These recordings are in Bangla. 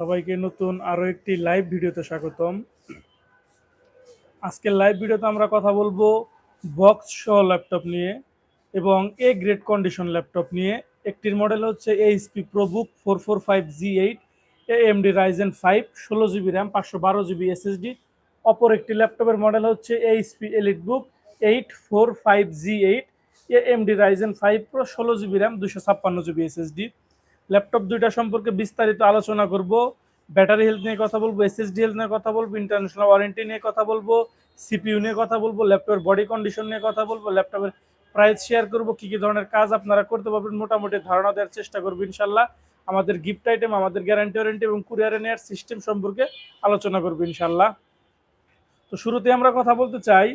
সবাইকে নতুন আরও একটি লাইভ ভিডিওতে স্বাগতম। আজকের লাইভ ভিডিওতে আমরা কথা বলব বক্স সহ ল্যাপটপ নিয়ে এবং এ গ্রেড কন্ডিশন ল্যাপটপ নিয়ে। একটির মডেল হচ্ছে HP ProBook four four five G eight A AMD Ryzen five ষোলো জিবি র্যাম পাঁচশো বারো জিবি এসএসডি অপর একটি ল্যাপটপের মডেল হচ্ছে HP EliteBook eight four five G eight A AMD Ryzen five pro ষোলো জিবি র্যাম দুশো ছাপ্পান্ন জিবি এসএসডি ল্যাপটপ দুইটা সম্পর্কে বিস্তারিত আলোচনা করব। ব্যাটারি হেলথ নিয়ে কথা বলব এসএসডি হেলথ নিয়ে কথা বলব ইন্টারন্যাশনাল ওয়ারেন্টি নিয়ে কথা বলব সিপিইউ নিয়ে কথা বলব, ল্যাপটপের বডি কন্ডিশন নিয়ে কথা বলব, ল্যাপটপের প্রাইস শেয়ার করব, কি কি ধরনের কাজ আপনারা করতে পারবেন মোটামুটি ধারণা দেওয়ার চেষ্টা করব ইনশাল্লাহ। আমাদের গিফট আইটেম আমাদের গ্যারান্টি ওয়ারেন্টি এবং কুরিয়ারে নেওয়ার সিস্টেম সম্পর্কে আলোচনা করব ইনশাল্লাহ। তো শুরুতে আমরা কথা বলতে চাই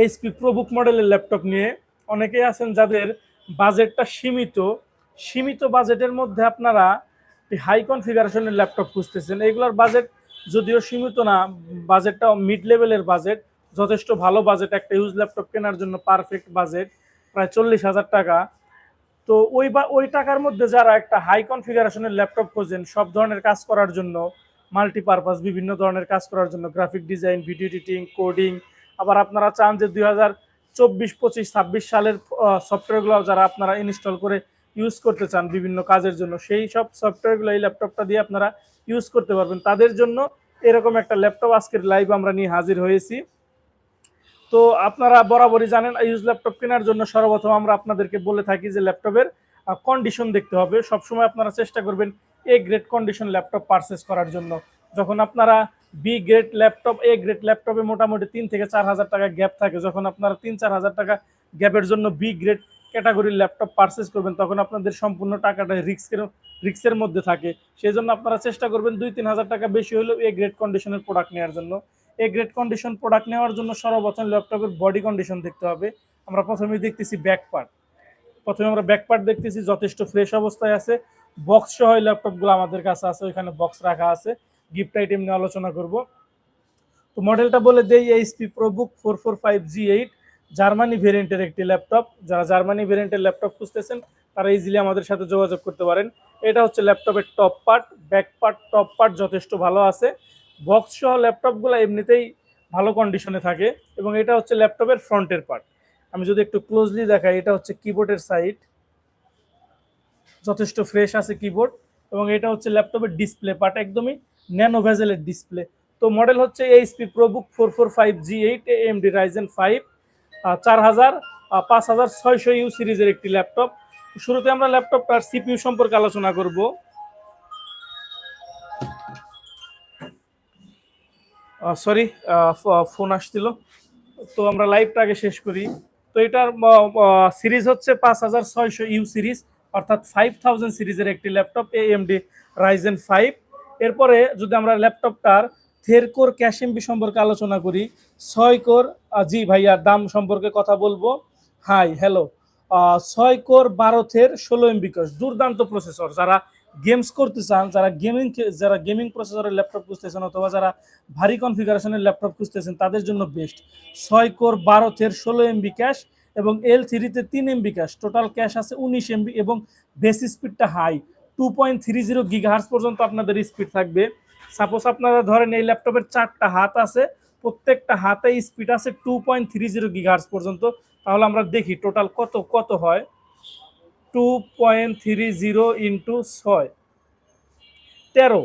এইচপি প্রোবুক মডেলের ল্যাপটপ নিয়ে। অনেকেই আছেন যাদের বাজেটটা সীমিত সীমিত বাজেটের মধ্যে আপনারা হাই কনফিগারেশনের ল্যাপটপ খুঁজতেছেন। এগুলোর বাজেট যদিও সীমিত না বাজেটটা মিড লেভেলের বাজেট যথেষ্ট ভালো বাজেট একটা ইউজ ল্যাপটপ কেনার জন্য পারফেক্ট বাজেট প্রায় চল্লিশ হাজার টাকা। তো ওই বা, ওই টাকার মধ্যে যারা একটা হাই কনফিগারেশনের ল্যাপটপ খোঁজেন, সব ধরনের কাজ করার জন্য মাল্টিপারপাস বিভিন্ন ধরনের কাজ করার জন্য graphic design video editing coding আবার আপনারা চান যে দুই হাজার চব্বিশ, পঁচিশ, ছাব্বিশ সালের সফটওয়্যারগুলো যারা আপনারা ইনস্টল করে ইউজ করতে চান বিভিন্ন কাজের জন্য, সেই সব সফটওয়্যারগুলো এই ল্যাপটপটা দিয়ে আপনারা ইউজ করতে পারবেন। তাদের জন্য এরকম একটা ল্যাপটপ আজকের লাইভ আমরা নিয়ে হাজির হয়েছি। তো আপনারা বরাবরই জানেন ইউজ ল্যাপটপ কেনার জন্য সর্বপ্রথম আমরা আপনাদেরকে বলে থাকি যে ল্যাপটপের কন্ডিশন দেখতে হবে। সবসময় আপনারা চেষ্টা করবেন A grade condition laptop purchase করার জন্য। যখন আপনারা B grade laptop A grade ল্যাপটপে মোটামুটি তিন থেকে চার হাজার টাকা গ্যাপ থাকে, যখন আপনারা তিন চার হাজার টাকা গ্যাপের জন্য বি গ্রেড ক্যাটাগরির ল্যাপটপ পারচেস করবেন, তখন আপনাদের সম্পূর্ণ টাকাটা রিক্সের রিক্সের মধ্যে থাকে। সেই জন্য আপনারা চেষ্টা করবেন দুই তিন হাজার টাকা বেশি হলেও এ গ্রেড কন্ডিশনের প্রোডাক্ট নেওয়ার জন্য। এ গ্রেড কন্ডিশন প্রোডাক্ট নেওয়ার জন্য সর্বপ্রথম ল্যাপটপের বডি কন্ডিশন দেখতে হবে। আমরা প্রথমেই দেখতেছি ব্যাক পার্ট প্রথমে আমরা ব্যাক পার্ট দেখতেছি, যথেষ্ট ফ্রেশ অবস্থায় আছে। বক্স সহ ল্যাপটপগুলো আমাদের কাছে আছে, ওইখানে বক্স রাখা আছে। গিফট আইটেম নিয়ে আলোচনা করব। তো মডেলটা বলে দেই HP ProBook four four five G eight Germany ভেরিয়েন্টের একটি ল্যাপটপ। যারা জার্মানি ভেরিয়েন্টের ল্যাপটপ খুঁজতেছেন, তারা ইজিলি আমাদের সাথে যোগাযোগ করতে পারেন। এটা হচ্ছে ল্যাপটপের top part back part top part যথেষ্ট ভালো আছে। বক্স সহ ল্যাপটপগুলো এমনিতেই ভালো কন্ডিশনে থাকে এবং এটা হচ্ছে ল্যাপটপের ফ্রন্টের পার্ট আমি যদি একটু ক্লোজলি দেখাই, এটা হচ্ছে কিবোর্ডের সাইড যথেষ্ট ফ্রেশ আছে কিবোর্ড এবং এটা হচ্ছে ল্যাপটপের ডিসপ্লে পার্ট একদমই ন্যানো ভেজেলের ডিসপ্লে তো মডেল হচ্ছে HP ProBook four four five G eight AMD Ryzen five চার হাজার পাঁচ হাজার ছয়শো ইউ সিরিজের একটি ল্যাপটপ। শুরুতে আমরা ল্যাপটপটার সিপিইউ সম্পর্কে আলোচনা করব। সরি ফোন আসছিল। তো আমরা লাইভটা আগে শেষ করি। তো এটার সিরিজ হচ্ছে পাঁচ হাজার ছয়শো ইউ সিরিজ, অর্থাৎ ফাইভ থাউজেন্ড সিরিজের একটি laptop A M AMD Ryzen five. এরপরে যদি আমরা ল্যাপটপটার থের কোর ক্যাশ এমবি সম্পর্কে আলোচনা করি। ছয় কোর জি ভাইয়া, দাম সম্পর্কে কথা বলব। High, hello. ছয় কোর, বারো থের, ষোলো এমবি কোর্স দুর্দান্ত প্রসেসর যারা গেমস করতে চান, যারা গেমিং যারা গেমিং প্রসেসরের ল্যাপটপ খুঁজতেছেন অথবা যারা ভারী কনফিগারেশনের ল্যাপটপ খুঁজতেছেন, তাদের জন্য বেস্ট ছয় কোর, বারো থের, ষোলো এমবি ক্যাশ এবং এল থ্রিতে তিন এমবি ক্যাশ টোটাল ক্যাশ আছে উনিশ এমবি এবং বেস স্পিডটা high two point three zero gigahertz পর্যন্ত আপনাদের স্পিড থাকবে। সাপোজ আপনারা ধরেন এই ল্যাপটপের চারটা হাত আছে, প্রত্যেকটা হাতে স্পিড আছে two point three zero gigahertz পর্যন্ত। তাহলে আমরা দেখি টোটাল কত কত হয়? Two point three zero into ছয় তেরো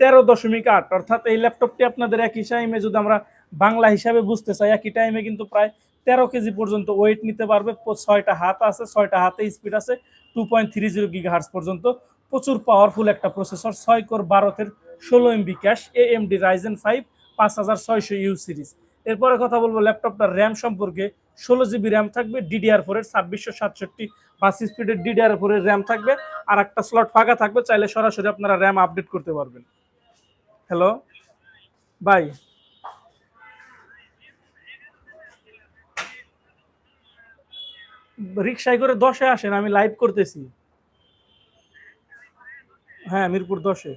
তেরো দশমিক আট। অর্থাৎ এই ল্যাপটপটি আপনাদের একই টাইমে যদি আমরা বাংলা হিসাবে বুঝতে চাই, একই টাইমে কিন্তু প্রায় তেরো কেজি পর্যন্ত ওয়েট নিতে পারবে। ছয়টা হাত আছে, ছয়টা হাতে স্পিড আছে two point three zero gigahertz পর্যন্ত। প্রচুর পাওয়ারফুল একটা প্রসেসর ছয় কোর বারোতের ষোলো MB cache AMD Ryzen five পাঁচ হাজার ছয়শো ইউ সিরিজ এরপরে কথা বলব ল্যাপটপটার র্যাম সম্পর্কে। ষোলো জিবি র্যাম থাকবে ডিডিআর ফোরের ছাব্বিশশো সাতষট্টি, বাস স্পিডের ডিডিআর ফোরের র্যাম থাকবে। আর একটা স্লট ফাঁকা থাকবে, চাইলে সরাসরি আপনারা র্যাম আপডেট করতে পারবেন। হ্যালো বাই রিক্সায় করে দশে আসেন, আমি লাইভ করতেছি। হ্যাঁ মিরপুর দশে।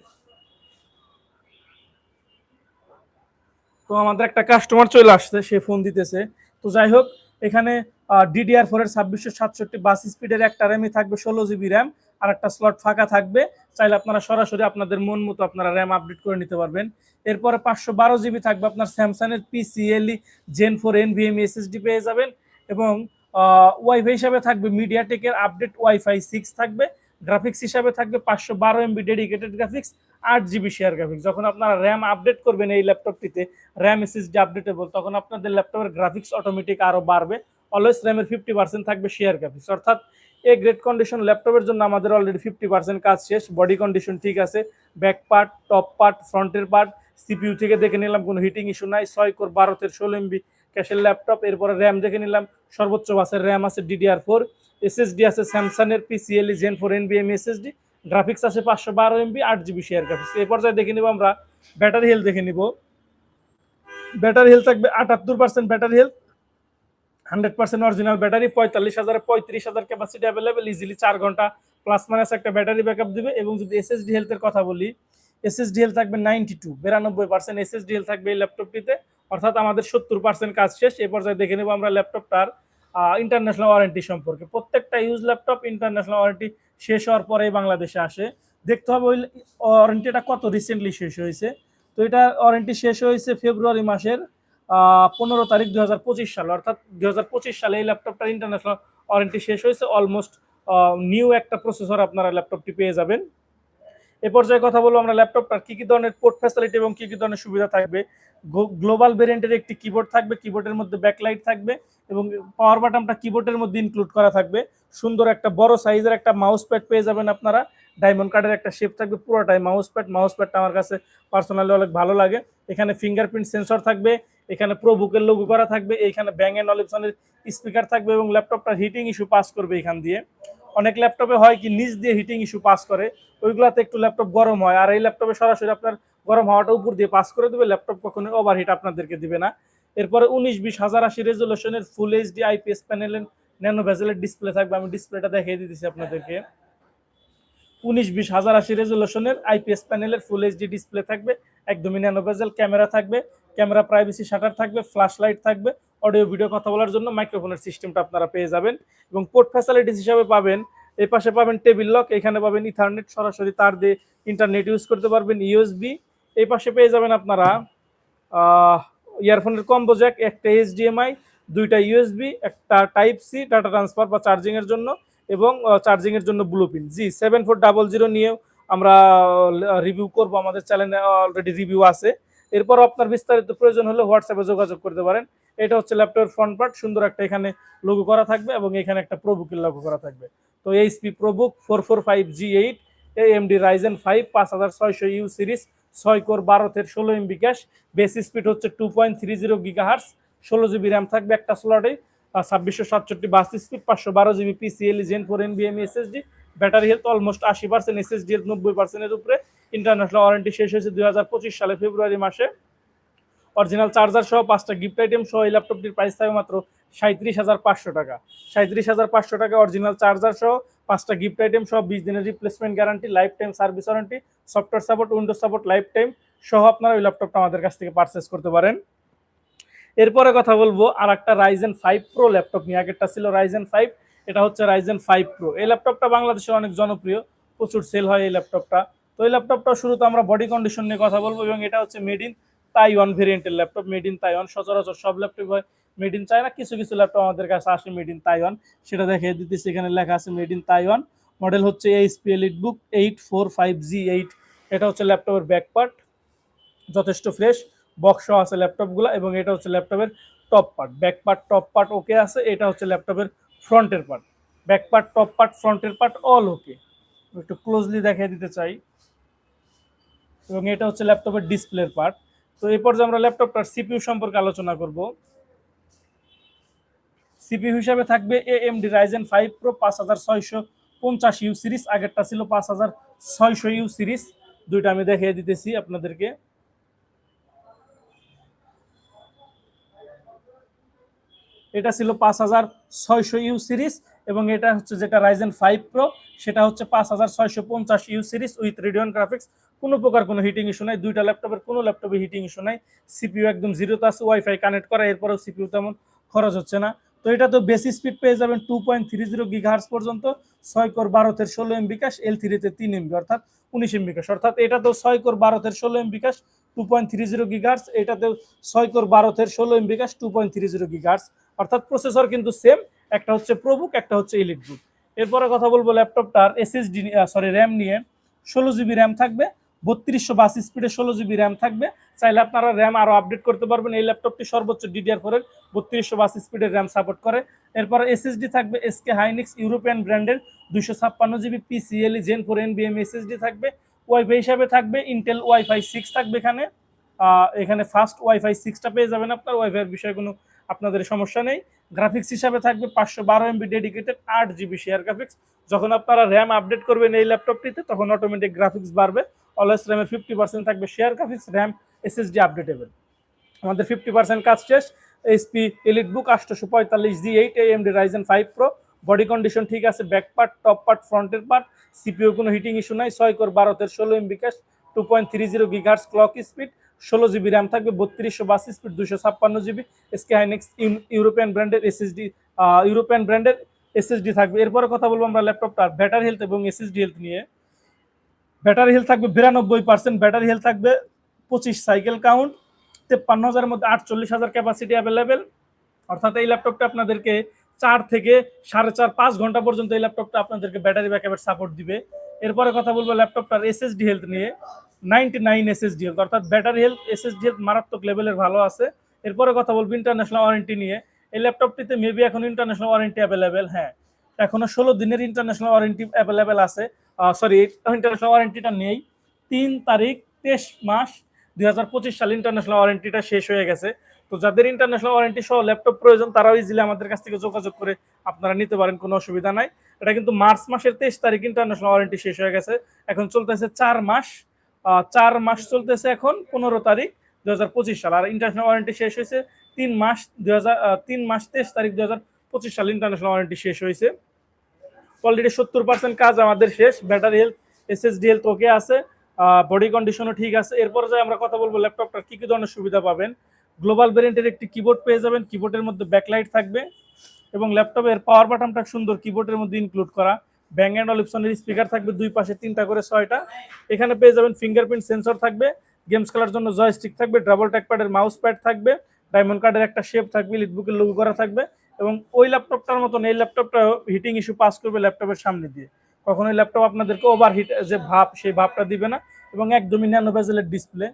তো আমাদের একটা কাস্টমার চলে আসছে, সে ফোন দিতেছে। তো যাই হোক, এখানে ডিডিআর ফোরের ছাব্বিশশো সাতষট্টি বাস স্পিডের একটা র্যামই থাকবে, ষোলো জিবি র্যাম আর একটা স্লট ফাঁকা থাকবে। চাইলে আপনারা সরাসরি আপনাদের মন মতো আপনারা র্যাম আপডেট করে নিতে পারবেন। এরপরে পাঁচশো বারো জিবি থাকবে আপনার স্যামসাংয়ের PCIe gen four NVMe SSD পেয়ে যাবেন। এবং ওয়াইফাই হিসাবে থাকবে মিডিয়াটেকের আপডেট ওয়াইফাই সিক্স থাকবে। গ্রাফিক্স হিসাবে থাকবে পাঁচশো বারো এমবি ডেডিকেটেড গ্রাফিক্স আট জিবি শেয়ার গ্রাফিক্স যখন আপনারা র্যাম আপডেট করবেন এই ল্যাপটপটিতে র্যাম এসএসডি আপডেটেবল তখন আপনাদের ল্যাপটপের গ্রাফিক্স অটোমেটিক আরও বাড়বে। অলওয়েজ র্যামের ফিফটি পার্সেন্ট থাকবে শেয়ার গ্রাফিক্স অর্থাৎ এই গ্রেড কন্ডিশন ল্যাপটপের জন্য আমাদের অলরেডি ফিফটি পার্সেন্ট কাজ শেষ। বডি কন্ডিশন ঠিক আছে। ব্যাক পার্ট টপ পার্ট ফ্রন্টের পার্ট সিপিইউ থেকে দেখে নিলাম, কোনো হিটিং ইস্যু নাই। ছয় কোর বারোতের ষোলো এমবি ক্যাশের ল্যাপটপ এরপরে র্যাম দেখে নিলাম, সর্বোচ্চ বাসের র্যাম আছে ডিডিআর ফোর এসএসডি আছে স্যামসাংয়ের পিসিএলই জেন ফোর এনবিএম এসএসডি গ্রাফিক্স আছে পাঁচশো বারো এমবি আট জিবি শেয়ার গ্রাফিক্স এই পর্যায়ে দেখে নিব আমরা ব্যাটারি হেলথ দেখে নিব। ব্যাটারি হেলথ থাকবে আটাত্তর percent battery health hundred percent original battery পঁয়তাল্লিশ হাজার, পঁয়ত্রিশ হাজার ক্যাপাসিটি অ্যাভেলেবেল ইজিলি চার ঘণ্টা প্লাস মাইনাস একটা ব্যাটারি ব্যাকআপ দিবে এবং যদি এসএসডি হেলথের কথা বলি এসএসডি হেলথ থাকবে নাইনটি টু বিরানব্বই পার্সেন্ট এসএসডি হেলথ থাকবে এই ল্যাপটপটিতে অর্থাৎ আমাদের সত্তর পার্সেন্ট কাজ শেষ। এ পর্যায়ে দেখে নেব আমরা ল্যাপটপটার ইন্টারন্যাশনাল ওয়ারেন্টি সম্পর্কে। প্রত্যেকটা ইউজ ল্যাপটপ ইন্টারন্যাশনাল ওয়ারেন্টি শেষ হওয়ার পরেই বাংলাদেশে আসে। দেখতে হবে ওই ওয়ারেন্টিটা কত রিসেন্টলি শেষ হয়েছে। তো এটা ওয়ারেন্টি শেষ হয়েছে ফেব্রুয়ারি মাসের পনেরো তারিখ দু হাজার পঁচিশ সালে। অর্থাৎ দু হাজার পঁচিশ সালে এই ল্যাপটপটার ইন্টারন্যাশনাল ওয়ারেন্টি শেষ হয়েছে। অলমোস্ট নিউ একটা প্রসেসর আপনারা ল্যাপটপটি পেয়ে যাবেন। এ পর্যায়ে কথা বলব আমরা ল্যাপটপটার কী কী ধরনের পোর্ট ফ্যাসিলিটি এবং কী কী ধরনের সুবিধা থাকবে। গ্লোবাল ভেরিয়েন্টের একটি কিবোর্ড থাকবে কিবোর্ডের মধ্যে ব্যাকলাইট থাকবে এবং পাওয়ার বাটনটা কিবোর্ডের মধ্যে ইনক্লুড করা থাকবে। সুন্দর একটা বড় সাইজের একটা মাউস প্যাড পেয়ে যাবেন আপনারা। ডায়মন্ড কার্ডের একটা শেপ থাকবে, পুরোটাই মাউস প্যাড মাউস প্যাডটা আমার কাছে পার্সোনালি অনেক ভালো লাগে। এখানে ফিঙ্গারপ্রিন্ট সেন্সর থাকবে, এখানে প্রো বুকের লোগো করা থাকবে এখানে ব্যাং অ্যান্ড অলিপসনের স্পিকার থাকবে এবং ল্যাপটপটা হিটিং ইস্যু পাস করবে এখান দিয়ে। অনেক ল্যাপটপে হয় কি, নিচ দিয়ে হিটিং ইস্যু পাস করে, ওইগুলাতে একটু ল্যাপটপ গরম হয়। আর এই ল্যাপটপে সরাসরি আপনার গরম হাওয়াটা উপর দিয়ে পাস করে দেবে ল্যাপটপ কখনো ওভারহিট আপনাদেরকে দিবে না। এরপরে উনিশ, বিশ, হাজার, আশি রেজলিউশনের ফুল এইচডি আইপিএস প্যানেলের ন্যানো ভেজেলের ডিসপ্লে থাকবে, আমি ডিসপ্লেটা দেখিয়ে দিতেছি আপনাদেরকে। উনিশ বিশ হাজার আশি রেজলিউশনের আইপিএস প্যানেলের ফুল এইচডি ডিসপ্লে থাকবে, একদমই ন্যানো ভেজেল ক্যামেরা থাকবে, ক্যামেরা প্রাইভেসি শাটার থাকবে ফ্ল্যাশ লাইট থাকবে অডিও ভিডিও কথা বলার জন্য মাইক্রোফোনের সিস্টেমটা আপনারা পেয়ে যাবেন। এবং পোর্ট ফ্যাসিলিটিস হিসাবে পাবেন, এই পাশে পাবেন টেবিল লক এখানে পাবেন ইথারনেট সরাসরি তার দিয়ে ইন্টারনেট ইউজ করতে পারবেন ইউএসবি এই পাশে পেয়ে যাবেন আপনারা ইয়ারফোনের কম্বো জ্যাক একটা এইচডিএমআই দুইটা ইউএসবি একটা টাইপ সি ডাটা ট্রান্সফার বা চার্জিংয়ের জন্য এবং চার্জিংয়ের জন্য blue pin G seven four double zero নিয়েও আমরা রিভিউ করব। আমাদের চ্যানেলে অলরেডি রিভিউ আছে। এরপর আপনার বিস্তারিত প্রয়োজন হলে হোয়াটসঅ্যাপে যোগাযোগ করতে পারেন। এটা হচ্ছে ল্যাপটপের ফ্রন্ট পার্ট সুন্দর একটা এখানে লোগো করা থাকবে এবং এখানে একটা প্রবুকের লোগো করা থাকবে। তো HP ProBook four four five G eight AMD Ryzen five পাঁচ হাজার ছয়শো ইউ সিরিজ ছয় কোর বারো থেকে ষোলো এমবি ক্যাশ বেস স্পিড হচ্ছে two point three zero giga hertz ষোলো জিবি র্যাম থাকবে একটা স্লটে ছাব্বিশশো সাতষট্টি বাস স্পিড পাঁচশো বারো জিবি পিসিএল জেন ফোর এনবিএম এসএসডি ব্যাটারি হেলথ অলমোস্ট আশি পার্সেন্ট এসএসডি হেলথ নব্বই পার্সেন্টের উপরে ইন্টারন্যাশনাল ওয়ারেন্টি শেষ হয়েছে দুই হাজার পঁচিশ সালে ফেব্রুয়ারি মাসে। অরিজিনাল চার্জার সহ পাঁচটা গিফট আইটেম সহ এই ল্যাপটপটির প্রাইস থাকবে মাত্র সাঁত্রিশ হাজার পাঁচশো টাকা। সাঁত্রিশ হাজার পাঁচশো টাকা অরিজিনাল চার্জার সহ পাঁচটা গিফট আইটেম সহ বিশ দিনের replacement guarantee life time service warranty software support Windows support life time সহ আপনারা ওই ল্যাপটপটা আমাদের কাছ থেকে পারচেস করতে পারেন। এরপরে কথা বলব আর একটা রাইজেন ফাইভ প্রো ল্যাপটপ নিয়ে। আগেরটা ছিল রাইজেন ফাইভ এটা হচ্ছে রাইজেন ফাইভ প্রো এই ল্যাপটপটা বাংলাদেশে অনেক জনপ্রিয়, প্রচুর সেল হয় এই ল্যাপটপটা তো এই ল্যাপটপটা শুরুতে আমরা বডি কন্ডিশন নিয়ে কথা বলব এবং এটা হচ্ছে মেড ইন তাইওয়ান ভেরিয়েন্টের ল্যাপটপ মেড ইন তাইওয়ান সচরাচর সব ল্যাপটপ হয় মেড ইন চায়না কিছু কিছু ল্যাপটপ আমাদের কাছে আসে মেড ইন তাইওয়ান সেটা দেখিয়ে দিতেছি, এখানে লেখা আছে মেড ইন তাইওয়ান মডেল হচ্ছে HP EliteBook eight four five G eight এটা হচ্ছে ল্যাপটপের ব্যাক পার্ট যথেষ্ট ফ্রেশ বক্স আছে ল্যাপটপগুলো এবং এটা হচ্ছে ল্যাপটপের top part back part top part okay আছে, এটা হচ্ছে ল্যাপটপের ফ্রন্টের part back part top part ফ্রন্টের পার্ট অল ওকে একটু ক্লোজলি দেখিয়ে দিতে চাই। এবং এটা হচ্ছে ল্যাপটপের ডিসপ্লের পার্ট তো এই পর্যায়ে আমরা ল্যাপটপটার সিপিইউ সম্পর্কে আলোচনা করব। সিপিইউ হিসাবে থাকবে A M D Ryzen five pro পাঁচ হাজার ছয়শো পঞ্চাশ ইউ সিরিজ আগেরটা ছিল পাঁচ হাজার ছয়শো ইউ সিরিজ দুইটা আমি দেখিয়ে দিতেছি আপনাদেরকে। এটা ছিল পাঁচ হাজার ছয়শো ইউ সিরিজ এবং এটা হচ্ছে যেটা রাইজেন ফাইভ প্রো সেটা হচ্ছে পাঁচ হাজার ছয়শো পঞ্চাশ U series with Radeon graphics কোনো প্রকার কোনো হিটিং ইস্যু নাই, দুইটা ল্যাপটপের কোনো ল্যাপটপে হিটিং ইস্যু নাই। সিপিইউ একদম জিরোতে আছে ওয়াইফাই কানেক্ট করা, এরপরেও সিপিইউ তেমন খরচ হচ্ছে না। তো এটা তো বেশি স্পিড পেয়ে যাবেন two point three zero gigahertz পর্যন্ত, ছয় কোর বারোতের ষোলো এম বিকাশ এল থ্রিতে তিন এমবি অর্থাৎ উনিশ এম বিকাশ অর্থাৎ এটা তো ছয় কোর বারোতের ষোলো এম বিকাশ two point three zero gigahertz এটাতে ছয় কোর বারোতের ষোলো এম বিকাশ two point three zero gigahertz অর্থাৎ প্রসেসর কিন্তু সেম একটা হচ্ছে প্রোবুক একটা হচ্ছে ইলিট বুক এরপরে কথা বলব ল্যাপটপটার এসএসডি সরি র্যাম নিয়ে। ষোলো জিবি র্যাম থাকবে, বত্রিশশো বাস স্পিডে ষোলো জিবি র্যাম থাকবে। চাইলে আপনারা র্যাম আরও আপডেট করতে পারবেন। এই ল্যাপটপটি সর্বোচ্চ ডিডিআর ফোরের বত্রিশশো বাস স্পিডের র্যাম সাপোর্ট করে। এরপর এসএসডি থাকবে এসকে হাইনিক্স ইউরোপিয়ান ব্র্যান্ডের দুইশো ছাপ্পান্ন GB PCIe gen four N এনবিএম SSD থাকবে। ওয়াইফাই হিসাবে থাকবে ইন্টেল ওয়াইফাই সিক্স থাকবে এখানে। এখানে ফার্স্ট ওয়াইফাই সিক্সটা পেয়ে যাবেন আপনার। ওয়াইফাইয়ের বিষয়ে কোনো আপনাদের সমস্যা নেই। গ্রাফিক্স হিসাবে থাকবে পাঁচশো বারো এমবি ডেডিকেটেড আট জিবি শেয়ার গ্রাফিক্স যখন আপনারা র্যাম আপডেট করবেন এই ল্যাপটপটিতে তখন অটোমেটিক গ্রাফিক্স বাড়বে। অলওয়েজ র্যামের ফিফটি পার্সেন্ট থাকবে share graphics RAM SSD updatable আমাদের ফিফটি পার্সেন্ট কাজ শেষ। এইচপি এলিট বুক আটশোশো পঁয়তাল্লিশ G eight AMD Ryzen five pro body condition ঠিক আছে ব্যাক পার্ট টপ পার্ট ফ্রন্টের পার্ট সিপিও কোনো হিটিং ইস্যু নাই, ছয় কোর বারোতের ষোলো M B cache two point three zero gigahertz clock speed ষোলো জিবি র্যাম থাকবে, বত্রিশশো বাস স্পিড দুশো ছাপ্পান্ন জিবি এসকে হাইনেক্স ইউরোপিয়ান ব্র্যান্ডের এসএসডি ইউরোপিয়ান ব্র্যান্ডের এসএসডি থাকবে। এরপরে কথা বলব আমরা ল্যাপটপটার ব্যাটারি হেলথ এবং এসএসডি হেলথ নিয়ে। ব্যাটারি হেলথ থাকবে বিরানব্বই পার্সেন্ট ব্যাটারি হেলথ থাকবে পঁচিশ সাইকেল কাউন্ট তেপ্পান্ন হাজারের মধ্যে আটচল্লিশ হাজার ক্যাপাসিটি অ্যাভেলেবেল অর্থাৎ এই ল্যাপটপটা আপনাদেরকে চার থেকে সাড়ে চার পাঁচ ঘণ্টা পর্যন্ত এই ল্যাপটপটা আপনাদেরকে ব্যাটারি ব্যাকআপের সাপোর্ট দিবে। এরপরে কথা বলব ল্যাপটপটার এসএসডি হেলথ নিয়ে। নাইনটি নাইন এসএসডি হেলথ অর্থাৎ ব্যাটারি হেলথ এসএসডি হেলথ মারাত্মক লেভেলের ভালো আছে। এরপরে কথা বলব ইন্টারন্যাশনাল ওয়ারেন্টি নিয়ে। এই ল্যাপটপটিতে মেবি এখন ইন্টারন্যাশনাল ওয়ারেন্টি অ্যাভেলেবেল হ্যাঁ। এখনও ষোলো দিনের ইন্টারন্যাশনাল ওয়ারেন্টি অ্যাভেলেবেল আছে। সরি ইন্টারন্যাশনাল ওয়ারেন্টিটা নেই। তিন তারিখ, তেইশ মাস দুই হাজার পঁচিশ সালে ইন্টারন্যাশনাল ওয়ারেন্টিটা শেষ হয়ে গেছে। তো যাদের ইন্টারন্যাশনাল ওয়ারেন্টি সহ ল্যাপটপ প্রয়োজন, তারাও ইজিলি আমাদের কাছ থেকে যোগাযোগ করে আপনারা নিতে পারেন, কোনো অসুবিধা নাই। এটা কিন্তু মার্চ মাসের তেইশ তারিখ ইন্টারন্যাশনাল ওয়ারেন্টি শেষ হয়ে গেছে। এখন চলতেছে চার মাস। চার মাস চলতেছে এখন, পনেরো তারিখ দু হাজার পঁচিশ সাল। আর ইন্টারন্যাশনাল ওয়ারেন্টি শেষ হয়েছে তিন মাস দু হাজার তিন মাস তেইশ তারিখ দু হাজার পঁচিশ সালে ইন্টারন্যাশনাল ওয়ারেন্টি শেষ হয়েছে। অলরেডি সত্তর পার্সেন্ট কাজ আমাদের শেষ। Battery health SSD health okay আছে। বডি কন্ডিশনও ঠিক আছে। এরপর যাই আমরা কথা বলব ল্যাপটপটার কী কী ধরনের সুবিধা পাবেন। গ্লোবাল ভেরিয়েন্টের একটি কিবোর্ড পেয়ে যাবেন। কিবোর্ডের মধ্যে ব্যাকলাইট থাকবে। এবং ল্যাপটপের পাওয়ার বাটনটা সুন্দর কিবোর্ডের মধ্যে ইনক্লুড করা। ব্যাং অ্যান্ড অলিপসনের স্পিকার থাকবে দুই পাশে, তিনটা করে ছয়টা। এখানে পেয়ে যাবেন ফিঙ্গারপ্রিন্ট সেন্সর থাকবে গেমস খেলার জন্য জয়স্টিক থাকবে ডাবল ট্যাকপ্যাডের মাউস প্যাড থাকবে ডায়মন্ড কার্ডের একটা শেপ থাকবে লিটবুকের লোগো করা থাকবে এবং ওই ল্যাপটপটার মতন এই ল্যাপটপটা হিটিং ইস্যু পাস করবে ল্যাপটপের সামনে দিয়ে। কখনো ল্যাপটপ আপনাদেরকে ওভার হিট যে ভাব, সেই ভাবটা দিবে না এবং একদমই ন্যানো বেজেলের ডিসপ্লে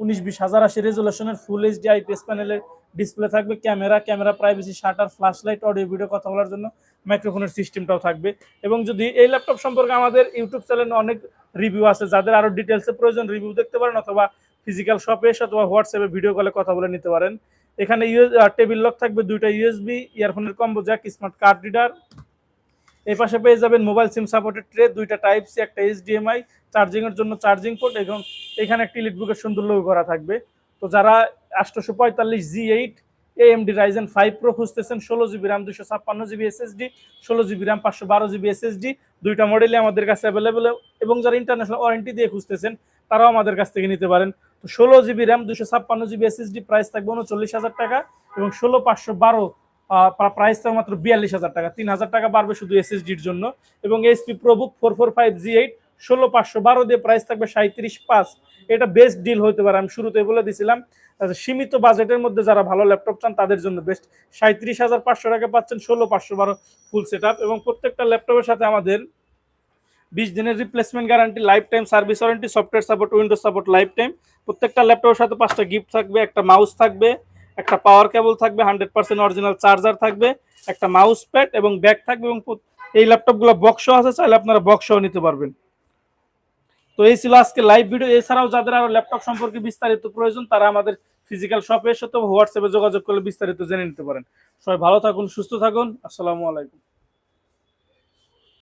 উনিশ বিশ হাজার আশি রেজুলেশনের ফুল এইচ এইচডি আইপিএস প্যানেলের ডিসপ্লে থাকবে, camera camera privacy shutter flash light audio video কথা বলার জন্য মাইক্রোফোনের সিস্টেমটাও থাকবে। এবং যদি এই ল্যাপটপ সম্পর্কে আমাদের ইউটিউব চ্যানেলে অনেক রিভিউ আছে, যাদের আরও ডিটেলসে প্রয়োজন রিভিউ দেখতে পারেন অথবা ফিজিক্যাল শপে এসে অথবা হোয়াটসঅ্যাপে ভিডিও কলে কথা বলে নিতে পারেন। এখানে টেবিল লক থাকবে, দুইটা USB ইয়ারফোনের combo jack smart card reader এই পাশে পেয়ে যাবেন মোবাইল সিম সাপোর্টেড ট্রে দুইটা টাইপ সি একটা এইচডিএমআই চার্জিং এর জন্য চার্জিং পোর্ট এবং এখানে একটি লিটবুকের সুন্দর লোগো করা থাকবে। তো যারা আটশোশো পঁয়তাল্লিশ G eight AMD Ryzen five pro খুঁজতেছেন, ষোলো জিবি র্যাম দুশো ছাপ্পান্ন জিবি এসএসডি ষোলো জিবি র্যাম পাঁচশো বারো জিবি এসএসডি দুইটা মডেলই আমাদের কাছে অ্যাভেলেবেল এবং যারা ইন্টারন্যাশনাল ওয়ারেন্টি দিয়ে খুঁজতেছেন, তারাও আমাদের কাছ থেকে নিতে পারেন। তো ষোলো জিবি র্যাম দুশো ছাপ্পান্ন জিবি এসএসডি প্রাইস থাকবে উনচল্লিশ হাজার টাকা এবং ষোলো পাঁচশো বারো প্রাইস থাকবে মাত্র বিয়াল্লিশ হাজার টাকা। তিন হাজার টাকা বাড়বে শুধু এসএসডির জন্য। এবং HP ProBook four four five G eight ষোলো পাঁচশো বারো দিয়ে প্রাইস থাকবে সাঁত্রিশ পাঁচ। এটা বেস্ট ডিল হতে পারে। আমি শুরুতে বলে দিছিলাম আচ্ছা, সীমিত বাজেটের মধ্যে যারা ভালো ল্যাপটপ চান তাদের জন্য বেস্ট সাঁত্রিশ হাজার পাঁচশো টাকা পাচ্ছেন ষোলো পাঁচশো বারো ফুল সেট এবং প্রত্যেকটা ল্যাপটপের সাথে আমাদের বিশ দিনের replacement guarantee life time service warranty software support Windows support life time প্রত্যেকটা ল্যাপটপের সাথে পাঁচটা গিফট থাকবে একটা মাউস থাকবে একটা পাওয়ার কেবল থাকবে হান্ড্রেড পার্সেন্ট অরিজিনাল চার্জার থাকবে একটা মাউস প্যাড এবং ব্যাগ থাকবে এবং এই ল্যাপটপগুলো বক্সও আছে চাইলে আপনারা বক্সও নিতে পারবেন। তো এই ছিল আজকে লাইভ ভিডিও এছাড়াও যাদের আরও ল্যাপটপ সম্পর্কে বিস্তারিত প্রয়োজন, তারা আমাদের ফিজিক্যাল শপে এসে তো হোয়াটসঅ্যাপে যোগাযোগ করলে বিস্তারিত জেনে নিতে পারেন। সবাই ভালো থাকুন, সুস্থ থাকুন। আসসালামু আলাইকুম।